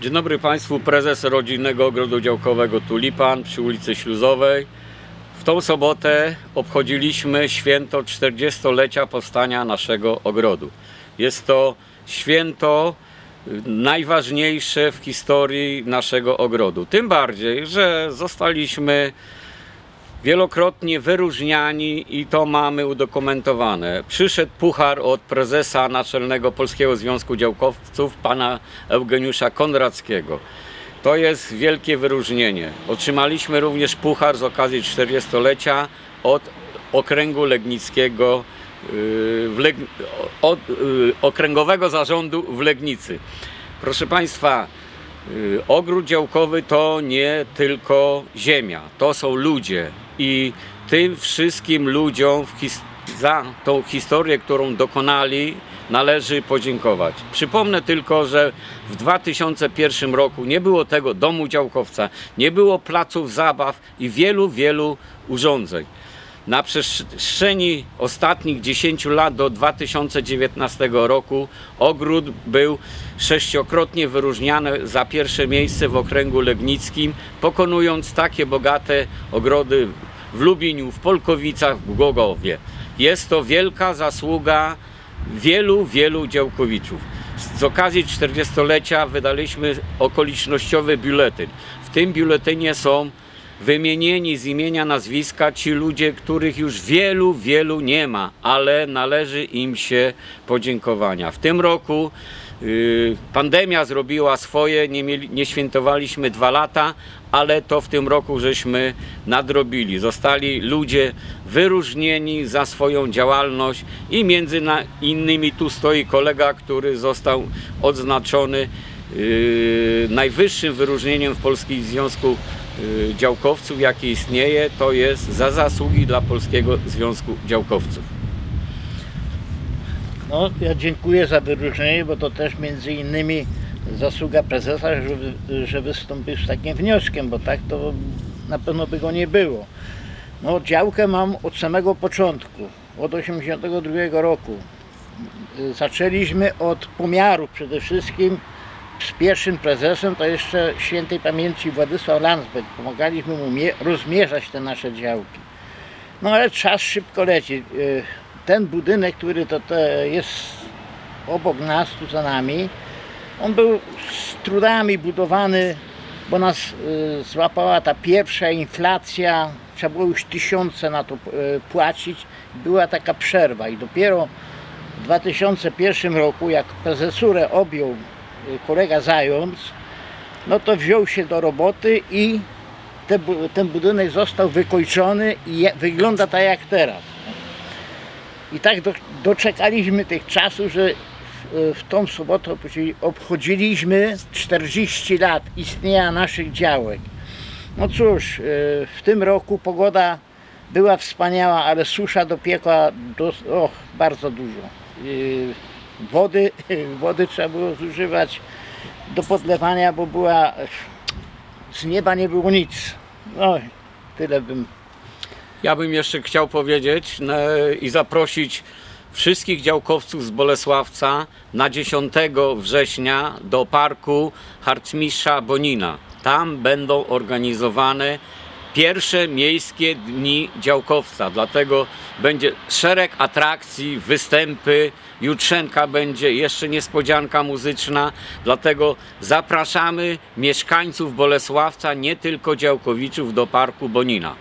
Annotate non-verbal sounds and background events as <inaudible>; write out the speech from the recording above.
Dzień dobry Państwu, prezes Rodzinnego Ogrodu Działkowego Tulipan przy ulicy Śluzowej. W tą sobotę obchodziliśmy święto 40-lecia powstania naszego ogrodu. Jest to święto najważniejsze w historii naszego ogrodu. Tym bardziej, że zostaliśmy wielokrotnie wyróżniani i to mamy udokumentowane. Przyszedł puchar od prezesa Naczelnego Polskiego Związku Działkowców, pana Eugeniusza Konrackiego. To jest wielkie wyróżnienie. Otrzymaliśmy również puchar z okazji 40-lecia od Okręgu Legnickiego, w Leg... od yy, Okręgowego Zarządu w Legnicy. Proszę Państwa, Y, Ogród działkowy to nie tylko ziemia, to są ludzie i tym wszystkim ludziom za tą historię, którą dokonali, należy podziękować. Przypomnę tylko, że w 2001 roku nie było tego domu działkowca, nie było placów zabaw i wielu, wielu urządzeń. Na przestrzeni ostatnich 10 lat do 2019 roku ogród był sześciokrotnie wyróżniany za pierwsze miejsce w okręgu legnickim, pokonując takie bogate ogrody w Lubliniu, w Polkowicach, w Głogowie. Jest to wielka zasługa wielu, wielu działkowiczów. Z okazji 40-lecia wydaliśmy okolicznościowy biuletyn. W tym biuletynie są wymienieni z imienia, nazwiska ci ludzie, których już wielu, wielu nie ma, ale należy im się podziękowania. W tym roku y, pandemia zrobiła swoje, nie, mieli, nie świętowaliśmy dwa lata, ale to w tym roku żeśmy nadrobili. Zostali ludzie wyróżnieni za swoją działalność i między innymi tu stoi kolega, który został odznaczony najwyższym wyróżnieniem w Polskim Związku yy, Działkowców, jakie istnieje, to jest za zasługi dla Polskiego Związku Działkowców. No, ja dziękuję za wyróżnienie, bo to też między innymi zasługa prezesa, że, że wystąpił z takim wnioskiem, bo tak to na pewno by go nie było. No, działkę mam od samego początku, od 82 roku. Y, Zaczęliśmy od pomiarów przede wszystkim z pierwszym prezesem, to jeszcze świętej pamięci Władysław Landsberg. Pomagaliśmy mu mie- rozmierzać te nasze działki. No ale czas szybko leci. Y, Ten budynek, który to, to jest obok nas, tu za nami, on był z trudami budowany, bo nas y, złapała ta pierwsza inflacja, trzeba było już tysiące na to y, płacić. Była taka przerwa i dopiero w 2001 roku, jak prezesurę objął kolega Zając, no to wziął się do roboty i te, ten budynek został wykończony i wygląda tak jak teraz. I tak do, doczekaliśmy tych czasów, że w, w tą sobotę obchodzi- obchodziliśmy 40 lat istnienia naszych działek. No cóż, y, w tym roku pogoda była wspaniała, ale susza dopiekła do, och, bardzo dużo. Wody, <laughs> wody trzeba było zużywać do podlewania, bo była z nieba nie było nic. No, tyle bym Ja bym jeszcze chciał powiedzieć e, i zaprosić wszystkich działkowców z Bolesławca na 10 września do parku Harcmistrza Bonina. Tam będą organizowane pierwsze miejskie dni działkowca, dlatego będzie szereg atrakcji, występy, jutrzenka będzie, jeszcze niespodzianka muzyczna, dlatego zapraszamy mieszkańców Bolesławca, nie tylko działkowiczów do parku Bonina.